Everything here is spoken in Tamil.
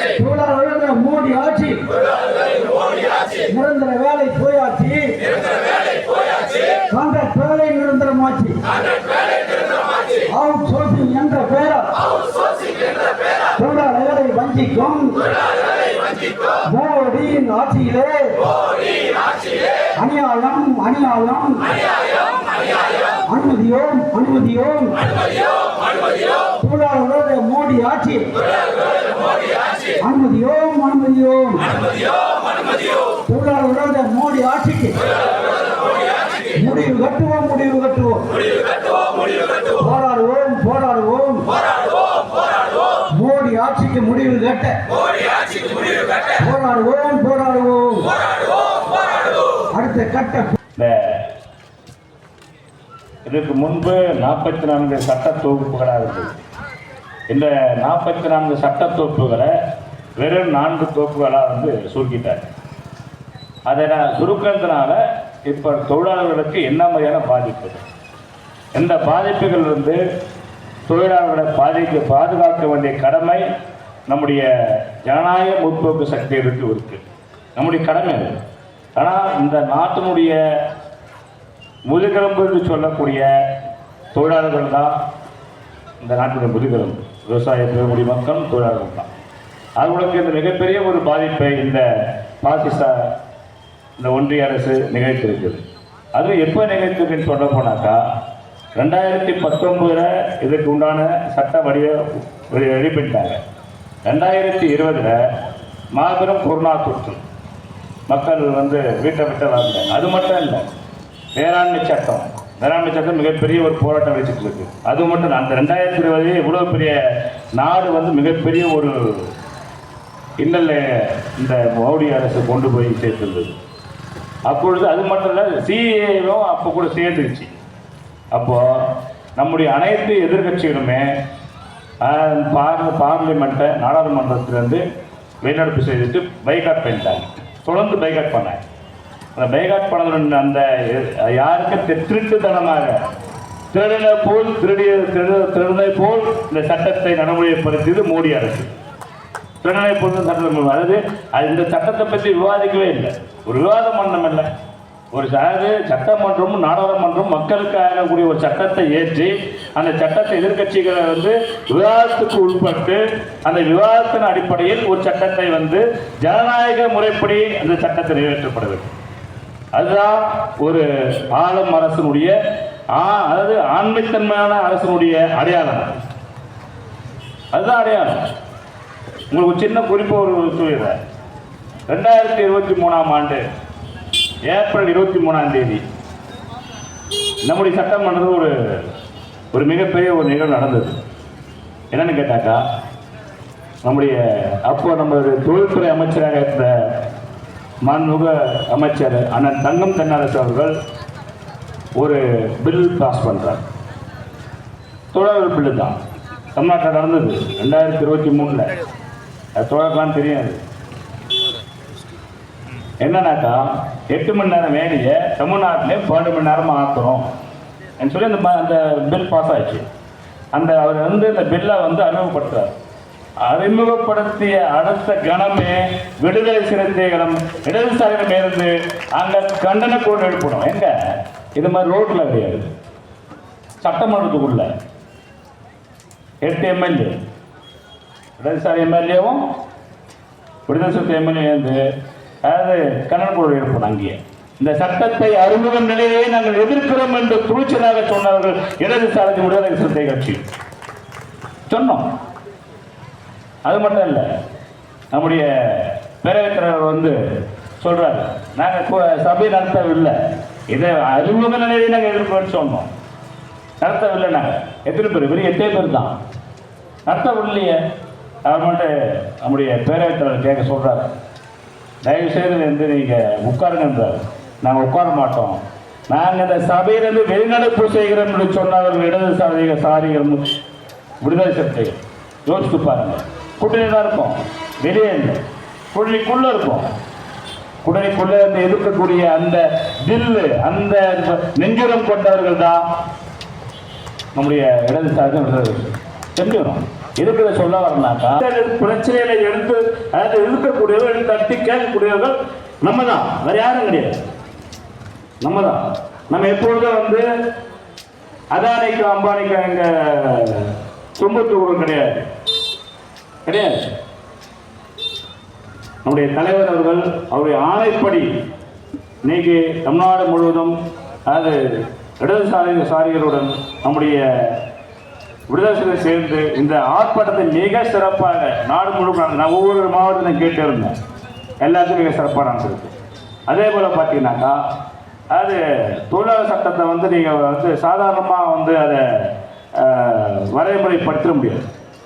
தொழிலாளர்கள் மோடி ஆட்சி. நிரந்தர வேலை போயாச்சு. கான்ட்ராக்ட் வேலை நிரந்தரமாச்சு அவுட் சோர்சிங் என்ற பெயரால் தொழிலாளர்களை வஞ்சிக்கும். மோடியின் ஆட்சியிலே அநியாயம் அநியாயம். அனுமதியோம் அனுமதியோம். தொழிலாளர்களோட மோடி ஆட்சி. அனுமதியோம் அனுமதியோம். தொழிலாளர்களோட மோடி ஆட்சிக்கு. முடிவு கட்டுவோம் முடிவு கட்டுவோம். போராடுவோம் போராடுவோம். மோடி ஆட்சிக்கு முடிவு கட்ட. போராடுவோம் போராடுவோம். அடுத்த கட்ட இந்த இதுக்கு முன்பு நாற்பத்தி நான்கு சட்ட தொகுப்புகளாக இருந்தது. இந்த நாற்பத்தி நான்கு சட்ட தொகுப்புகளை வெறும் நான்கு தொகுப்புகளாக வந்து சுருக்கிட்டார். அதை நான் சுருக்கிறதுனால இப்போ தொழிலாளர்களுக்கு என்ன மாதிரியான பாதிப்பு? இந்த பாதிப்புகள் இருந்து தொழிலாளர்களை பாதிக்க பாதுகாக்க வேண்டிய கடமை நம்முடைய ஜனநாயக முற்போக்கு சக்திகளுக்கு இருக்குது நம்முடைய கடமை அது. ஆனால் இந்த நாட்டினுடைய முதுகெலும்பு என்று சொல்லக்கூடிய தொழிலாளர்கள் தான் இந்த நாட்டினுடைய முதுகெலும்பு. விவசாய பெருமுடி மக்களும் தொழிலாளர்கள் தான். அவர்களுக்கு இந்த மிகப்பெரிய ஒரு பாதிப்பை இந்த பாசிச இந்த ஒன்றிய அரசு நிகழ்த்திருக்குது அது எப்போ நிகழ்த்திருக்குன்னு சொல்ல போனாக்கா ரெண்டாயிரத்தி பத்தொன்பதுல இதுக்கு உண்டான சட்ட வடிவ வெளி- வெளியிட்டாங்க ரெண்டாயிரத்தி இருபதில் மாபெரும் கொரோனா தொற்று. மக்கள் வந்து வீட்டை விட்டு வந்தாங்க. அது மட்டும் இல்லை வேளாண்மை சட்டம். வேளாண்மை சட்டம் மிகப்பெரிய ஒரு போராட்டம் வச்சுட்டு இருக்கு. அது மட்டும் இல்லை. அந்த ரெண்டாயிரத்தி இருபதுலேயே இவ்வளோ பெரிய நாடு வந்து மிகப்பெரிய ஒரு இன்னல்ல இந்த மோடி அரசு கொண்டு போய் சேர்த்துருந்தது. அப்பொழுது அது மட்டும் இல்லை சிஏவும் அப்போ கூட சேர்ந்துருச்சு. அப்போது நம்முடைய அனைத்து எதிர்க்கட்சிகளுமே பார் பார்லிமெண்ட்டை நாடாளுமன்றத்திலேருந்து வெளிநடப்பு செய்துட்டு பைகாட் பண்ணிட்டாங்க. தொடர்ந்து பைகாட் பண்ணாங்க. அந்த பைகாட் பண்ணது அந்த யாருக்கும் யாருக்கு? திருட்டுத்தனமாக. திருடனை போல் திருடிய திரு திருடனை போல் இந்த சட்டத்தை நடைமுறைப்படுத்தியது மோடி அரசு. திருடனை பொருந்தும் சட்டம் கொண்டு அதாவது அது இந்த சட்டத்தை பற்றி விவாதிக்கவே இல்லை. ஒரு விவாதம் பண்ணம் இல்லை. ஒரு அதாவது சட்டமன்றமும் நாடாளுமன்றம் மக்களுக்காக கூடிய ஒரு சட்டத்தை ஏற்றி அந்த சட்டத்தை எதிர்கட்சிகளை வந்து விவாதத்துக்கு உட்பட்டு அந்த விவாதத்தின் அடிப்படையில் ஒரு சட்டத்தை வந்து ஜனநாயக முறைப்படி அந்த சட்டத்தை நிறைவேற்றப்படுது அதுதான் ஒரு ஆளும் அரசனுடைய ஆ- அதாவது ஆண்மைத்தன்மையான அரசனுடைய அடையாளம். அதுதான் அடையாளம். உங்களுக்கு ஒரு சின்ன குறிப்பு ஒரு சொல்லிடுறேன். ரெண்டாயிரத்தி இருபத்தி மூணாம் ஆண்டு ஏப்ரல் இருபத்தி மூணாம் தேதி நம்முடைய சட்டமன்றத்தில் ஒரு ஒரு மிகப்பெரிய ஒரு நிகழ்வு நடந்தது. என்னன்னு கேட்டாக்கா நம்முடைய அப்போ நம்மளுடைய தொழில்துறை அமைச்சராக இருந்த மன்முக அமைச்சர் அண்ணன் தங்கம் தென்னரசு அவர்கள் ஒரு பில் பாஸ் பண்ணுறார் தொடர் பில்லு தான் தமிழ்நாட்டில் நடந்தது ரெண்டாயிரத்தி இருபத்தி மூணில். அது தொழிலாளர்லாம் தெரியாது. என்னன்னாக்கா எட்டு மணி நேரம் வேலையை தமிழ்நாட்டிலே பன்னெண்டு மணி நேரமாக ஆக்குறோம். சொல்லி அந்த அந்த பில் பாஸ் ஆச்சு. அந்த அவர் வந்து இந்த பில்லை வந்து அறிமுகப்படுத்துறார். அறிமுகப்படுத்திய அடுத்த கணமே விடுதலை சிறுத்தைகளும் இடதுசாரிகளும் இருந்து அங்கே கண்டன கோடு எழுப்பணும். எங்க? இது மாதிரி ரோட்டில் கிடையாது. சட்டமன்றத்துக்குள்ள. எட்டு எம்எல்ஏ. இடதுசாரி எம்எல்ஏவும் விடுதலை சிறுத்தை எம்எல்ஏ வந்து அதாவது கண்டன இருப்போம் எழுப்பணும் அங்கேயே. இந்த சட்டத்தை அருமுகம் நிலையை நாங்கள் எதிர்க்கிறோம் என்று துணிச்சலாக சொன்னார்கள் இடதுசாரி விடுதலை சிறுத்தை கட்சி. சொன்னோம். அது மட்டும் இல்லை நம்முடைய பேரவைத் தலைவர் வந்து சொல்றாரு நாங்கள் சபை நடத்தவில்லை. இதை அறிமுக நிலையை நாங்கள் எதிர்ப்போம்னு சொன்னோம். நடத்தவில்லை நாங்கள் எத்தனை பேர்? வெறும் எட்டே பேர் தான். நடத்தவில்லையே. அவர்கிட்ட நம்முடைய பேரவைத் கேட்க சொல்கிறார் தயவுசெய்து வந்து நீங்கள் உட்காருங்கன்றார் நாங்கள் உட்கார மாட்டோம். நாங்கள் இந்த சபையிலிருந்து வெளிநடப்பு செய்கிறோம் என்று சொன்னவர்கள் இடதுசாரிக சாரிகள் விடுதலை சிறுத்தைகள் யோசித்து பாருங்க. கூட்டணி தான் இருக்கும் வெளியே இல்லை. கூட்டணிக்குள்ள இருக்கும் கூட்டணிக்குள்ள இருந்து எதிர்க்கக்கூடிய அந்த தில்லு அந்த நெஞ்சுரம் கொண்டவர்கள் தான் நம்முடைய இடதுசாரி விடுதலை தெரிஞ்சுக்கணும். இருக்கிற சொல்ல வரனாக்கா பிரச்சனையில எடுத்து அதாவது இருக்கக்கூடியவர்கள் தட்டி கேட்கக்கூடியவர்கள் நம்ம தான் வேற யாரும் கிடையாது. நம்ம தான் நம்ம எப்பொழுதும் வந்து அதானிக்கு அம்பானிக்கு எங்க தும்புத்தூர் கிடையாது. கிடையாது. நம்முடைய தலைவர் அவர்கள் அவருடைய ஆணைப்படி இன்னைக்கு தமிழ்நாடு முழுவதும் அதாவது இடதுசாரி சாரிகளுடன் நம்முடைய விடுதலை சேர்ந்து இந்த ஆர்ப்பாட்டத்தை மிக சிறப்பாக நாடு முழுக்க நான் ஒவ்வொரு மாவட்டத்திலும் கேட்டு இருந்தேன் எல்லாத்துக்கும் மிக சிறப்பாக நடந்திருக்கு அதே போல் பார்த்தீங்கன்னாக்கா அது தொழிலாளர் சட்டத்தை வந்து நீங்கள் வந்து சாதாரணமாக வந்து அதை வரைமுறைப்படுத்த முடியாது.